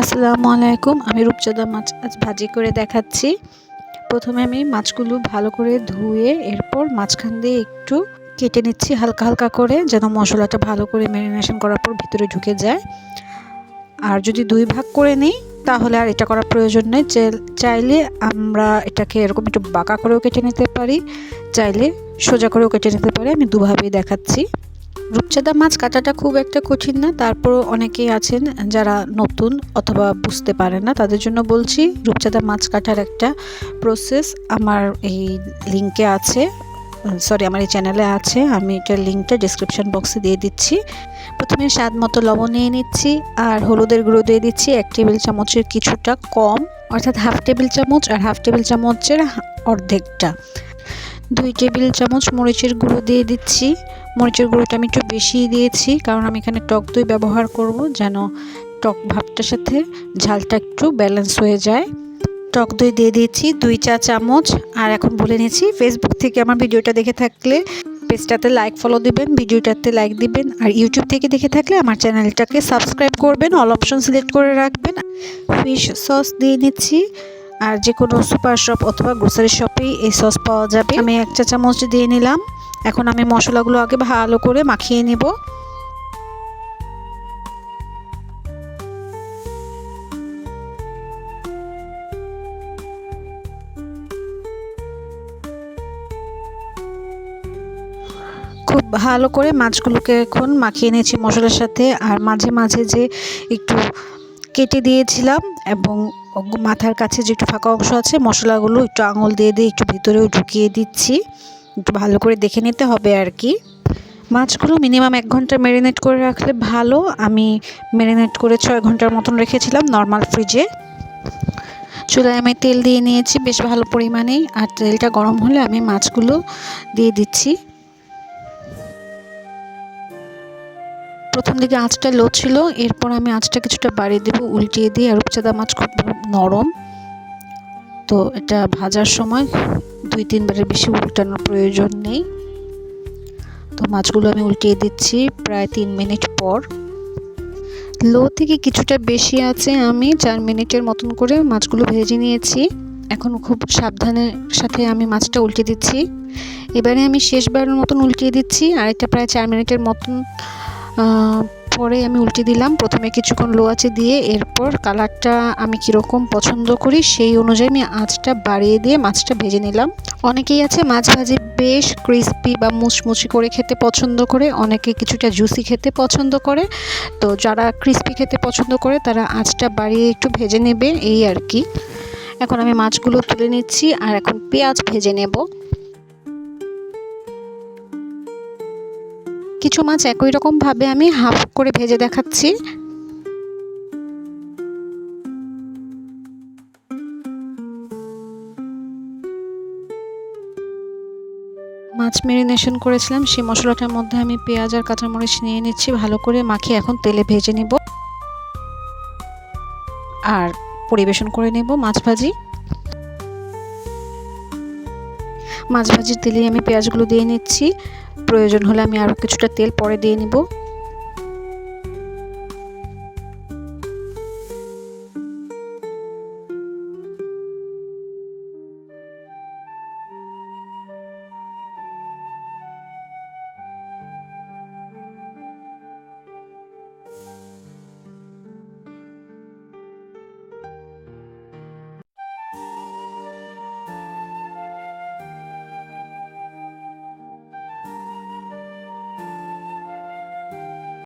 আসসালামু আলাইকুম, আমি রূপচাঁদা মাছ আজ ভাজি করে দেখাচ্ছি। প্রথমে আমি মাছগুলো ভালো করে ধুয়ে এরপর মাঝখান দিয়ে একটু কেটে নিচ্ছি হালকা হালকা করে, যেন মশলাটা ভালো করে ম্যারিনেশন করার পর ভিতরে ঢুকে যায়। আর যদি দুই ভাগ করে নিই, তাহলে আর এটা করার প্রয়োজন নেই। চাইলে আমরা এটাকে এরকম একটু বাঁকা করেও কেটে নিতে পারি, চাইলে সোজা করেও কেটে নিতে পারি। আমি দুভাবেই দেখাচ্ছি। রূপচাঁদা মাছ কাটাটা খুব একটা কঠিন না, তারপরও অনেকেই আছেন যারা নতুন অথবা বুঝতে পারে না, তাদের জন্য বলছি রূপচাঁদা মাছ কাটার একটা প্রসেস আমার এই লিঙ্কে আছে সরি আমার এই চ্যানেলে আছে, আমি এটার লিঙ্কটা ডিসক্রিপশান বক্সে দিয়ে দিচ্ছি। প্রথমে স্বাদ মতো লবণ নিয়ে নিচ্ছি, আর হলুদের গুঁড়ো দিয়ে দিচ্ছি এক টেবিল চামচের কিছুটা কম, অর্থাৎ হাফ টেবিল চামচ আর হাফ টেবিল চামচের অর্ধেকটা। দুই টেবিল চামচ মরিচের গুঁড়ো দিয়ে দিচ্ছি মরিচের গুঁড়োটা আমি একটু বেশি দিয়েছি, কারণ আমি এখানে টক দই ব্যবহার করব যেন টক ভাবটার সাথে ঝালটা একটু ব্যালেন্স হয়ে যায়। টক দই দিয়ে দিয়েছি দুই চা চামচ, আর এখন বলে নিয়েছি ফেসবুক থেকে আমার ভিডিওটা দেখে থাকলে পেজটাতে লাইক ফলো দিবেন, ভিডিওটাতে লাইক দিবেন, আর ইউটিউব থেকে দেখে থাকলে আমার চ্যানেলটাকে সাবস্ক্রাইব করবেন অল অপশন সিলেক্ট করে রাখবেন। ফিশ সস দিয়ে নিচ্ছি আর যে কোনো সুপার শপ অথবা গ্রোসারি শপেই এই সস পাওয়া যাবে। আমি এক চা চামচ দিয়ে নিলাম। এখন আমি মশলাগুলো আগে ভালো করে মাখিয়ে নেব। খুব ভালো করে মাছগুলোকে এখন মাখিয়ে নিয়েছি মশলার সাথে। আর মাঝে মাঝে যে একটু কেটে দিয়েছিলাম এবং মাথার কাছে যে একটু ফাঁকা অংশ আছে, মশলাগুলো একটু আঙুল দিয়ে দিয়ে একটু ভিতরেও ঢুকিয়ে দিচ্ছি। ভালো করে দেখে নিতে হবে আর কি। মাছগুলো মিনিমাম এক ঘণ্টা ম্যারিনেট করে রাখলে ভালো। আমি ম্যারিনেট করে ছয় ঘণ্টার মতন রেখেছিলাম নর্মাল ফ্রিজে চুলায় আমি তেল দিয়ে নিয়েছি বেশ ভালো পরিমাণেই। আর তেলটা গরম হলে আমি মাছগুলো দিয়ে দিচ্ছি। প্রথম দিকে আঁচটা লো ছিল, এরপর আমি আঁচটা কিছুটা বাড়িয়ে দেবো, উল্টিয়ে দিয়ে। আর রূপচাঁদা মাছ খুব নরম। তো এটা ভাজার সময় দুই তিনবারের বেশি উল্টানোর প্রয়োজন নেই। তো মাছগুলো আমি উল্টিয়ে দিচ্ছি প্রায় তিন মিনিট পর। লো থেকে কিছুটা বেশি আছে আমি, চার মিনিটের মতন করে মাছগুলো ভেজে নিয়েছি। এখন খুব সাবধানের সাথে আমি মাছটা উল্টে দিচ্ছি। এবারে আমি শেষবারের মতন উল্টিয়ে দিচ্ছি, আর এটা প্রায় চার মিনিটের মতন পরে আমি উল্টে দিলাম। প্রথমে কিছুক্ষণ লো আঁচে দিয়ে এরপর কালারটা আমি কীরকম পছন্দ করি সেই অনুযায়ী আমি আঁচটা বাড়িয়ে দিয়ে মাছটা ভেজে নিলাম। অনেকেই আছে মাছ ভাজি বেশ ক্রিস্পি বা মুচমুচি করে খেতে পছন্দ করে, অনেকে কিছুটা জুসি খেতে পছন্দ করে। তো যারা ক্রিস্পি খেতে পছন্দ করে, তারা আঁচটা বাড়িয়ে একটু ভেজে নেবে, এই আর কি। এখন আমি মাছগুলো তুলে নিচ্ছি আর এখন পেঁয়াজ ভেজে নেব। কিছু মাছ একই রকমভাবে আমি হাফ করে ভেজে দেখাচ্ছি। মাছ মেরিনেশন করেছিলাম, সেই মশলাটার মধ্যে আমি পেঁয়াজ আর কাঁচামরিচ নিয়ে নিচ্ছি, ভালো করে মাখিয়ে এখন তেলে ভেজে নিব। আর পরিবেশন করে নেব মাছ ভাজি। মাছ ভাজির তেলে আমি পেঁয়াজগুলো দিয়ে নিচ্ছি। প্রয়োজন হলে আমি আরও কিছুটা তেল পরে দিয়ে নিব।